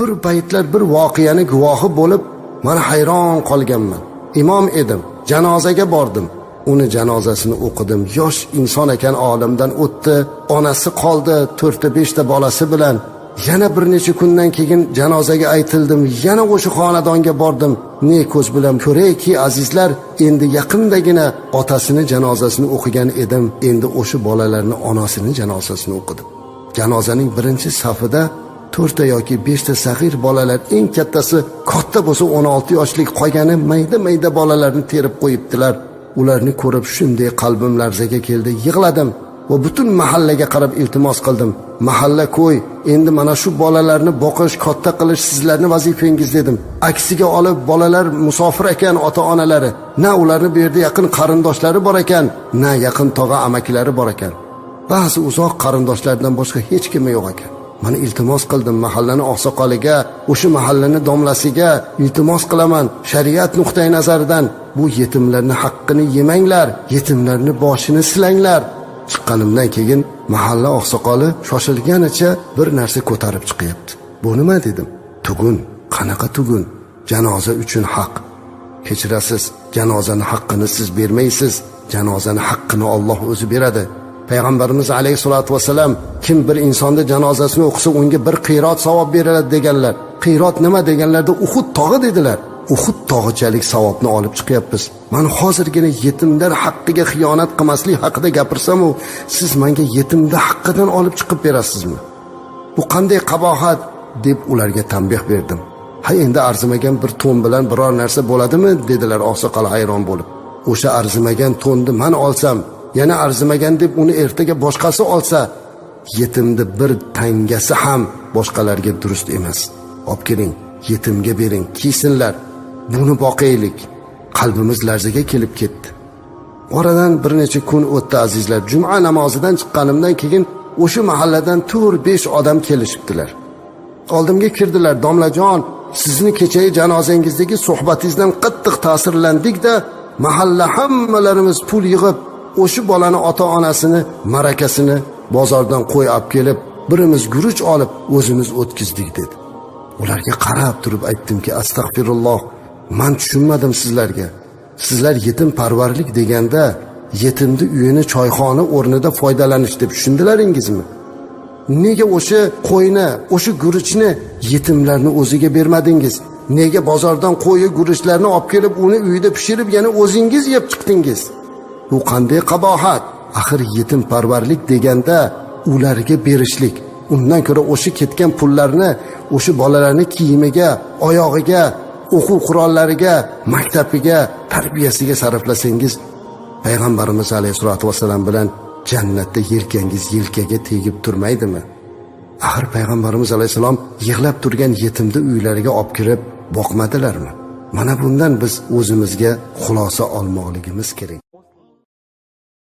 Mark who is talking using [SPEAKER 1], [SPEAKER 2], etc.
[SPEAKER 1] bir paytlar bir voqeani guvohi bo'lib man hayron qolganman. Imom edim janozaga bordim. Uni janozasini o'qidim. Yosh inson ekan olamdan o'tdi onasi qoldi to'rtta beshta bolasi bilan. Yana bir necha kundan keyin janozaga aytildim yana o'sha xonadonga bordim. Ne ko'z bilan ko'rayki azizlar endi yaqindagina otasini janozasini o'qigan edim. Endi o'sha bolalarni onasini janozasini o'qidim. Janozaning birinchi safida to'rtta yoki beshta sag'ir bolalar eng kattasi katta bo'lsa o'n olti yoshlik qolgani mayda mayda bolalarni terib qo'yibdilar. Ularni ko'rib shunday qalbim larzaga keldi. Yig'ladim va butun mahallaga qarab iltimos qildim. Mahalla qo'y endi mana shu bolalarni boqish katta qilish sizlarni vazifangiz dedim. Aksiga olib bolalar musofir ekan ota onalari na ularni bu yerda yaqin qarindoshlari bor ekan na yaqin tog'a amakilari bor ekan. Ba'zi uzoq qarindoshlardan boshqa hech kimi yo'q ekan. Mana iltimos qildim mahallani oqsoqoliga o'sha mahallani domlasiga iltimos qilaman. Shariat nuqtai nazaridan bu yetimlarni haqqini yemanglar yetimlarni boshini silanglar. Chiqqanimdan keyin mahalla oqsoqoli shoshilganicha bir narsa ko'tarib chiqyapti. Bu nima dedim? Tugun. Qanaqa tugun? Janoza uchun haq. Kechirasiz janozani haqqini siz bermaysiz. Janozani haqqini olloh o'zi beradi. Payg'ambarimiz alayhissalotu vassalam kim bir insonni janozasini o'qisa unga bir qiyrot savob beriladi deganlar. Qiyrot nima deganlarda uhud tog'i dedilar. Uhud tog'ichalik savobni olib chiqyapmiz. Man hozirgina yetimlar haqqiga xiyonat qilmaslik haqida gapirsamu siz menga yetimni haqqidan olib chiqib berasizmi? Bu qanday qabohat? deb ularga tanbeh berdim. Ha endi arzimagan bir to'n bilan biror narsa bo'ladimi? dedilar oqsoqol hayron bo'lib. O'sha arzimagan to'nni man olsam yana arzimagan deb uni ertaga boshqasi olsa yetimni bir tangasi ham boshqalarga durust emas. Olib keling yetimga bering kiysinlar. Buni boqaylik qalbimiz larzaga kelib ketdi. Oradan bir necha kun o'tdi azizlar. Juma namozidan chiqqanimdan keyin o'sha mahalladan to'rt besh odam kelishibdilar. Oldimga kirdilar. Domlajon sizni kechagi janozangizdagi suhbatingizdan qattiq ta'sirlandikda mahalla hammalarimiz pul yig'ib o'sha bolani ota onasini ma'rakasini bozordan qo'y olib kelib birimiz guruch olib o'zimiz o'tkazdik dedi. Ularga qarab turib aytdimki astag'firulloh man tushunmadim sizlarga. Sizlar yetim parvarlik deganda yetimni uyini choyxona o'rnida foydalanish deb tushundilaringizmi? Nega o'sha qo'yni o'sha guruchni yetimlarni o'ziga bermadingiz? Nega bozordan qo'yi guruchlarni olib kelib uni uyda pishirib yana o'zingiz yeb chiqdingiz? Bu qanday qabohat? Axir yetim parvarlik deganda ularga berishlik. Undan ko'ra o'sha ketgan pullarni o'sha bolalarni kiyimiga oyog'iga o'quv qurollariga maktabiga tarbiyasiga sarflasangiz payg'ambarimiz alayhissalotu vassalam bilan jannatda yelkangiz yelkaga tegib turmaydimi? Axir payg'ambarimiz alayhissalom yig'lab turgan yetimni uylariga olib kirib boqmadilarmi? Mana bundan biz o'zimizga xulosa olmoqligimiz kerak.